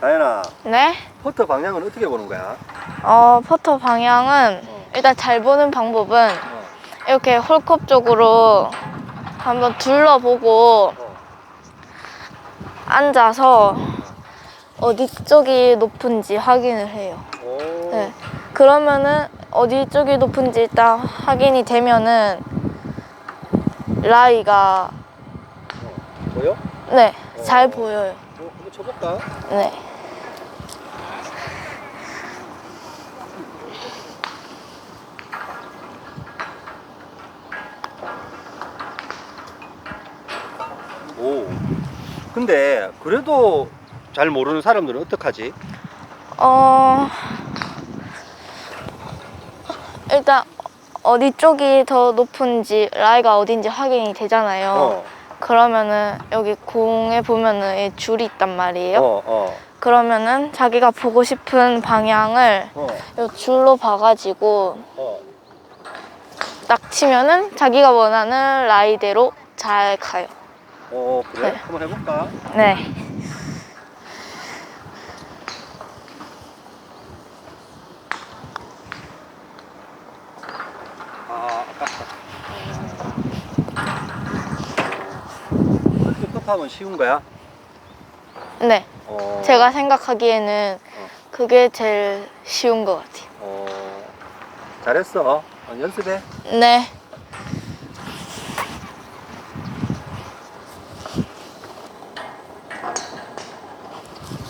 다현아, 네. 퍼터 방향은 어떻게 보는 거야? 어, 퍼터 방향은 어. 일단 잘 보는 방법은 어, 이렇게 홀컵 쪽으로 한번 둘러보고 어. 앉아서 어디 쪽이 높은지 확인을 해요. 오. 네. 그러면은 어디 쪽이 높은지 일단 확인이 되면은 라이가 보여? 네, 어. 잘 보여요. 어, 한번 쳐볼까? 네. 오. 근데 그래도 잘 모르는 사람들은 어떡하지? 어 일단 어디 쪽이 더 높은지 라이가 어딘지 확인이 되잖아요. 어. 그러면은 여기 공에 보면은 이 줄이 있단 말이에요. 어, 어. 그러면은 자기가 보고 싶은 방향을 어. 이 줄로 봐가지고 어. 딱 치면은 자기가 원하는 라이대로 잘 가요. 어, 그래? 네. 한번 해볼까? 네. 아, 아깝다. 퍼터하면 쉬운 거야? 네. 어. 제가 생각하기에는 그게 제일 쉬운 것 같아요. 어. 잘했어. 어, 연습해. 네.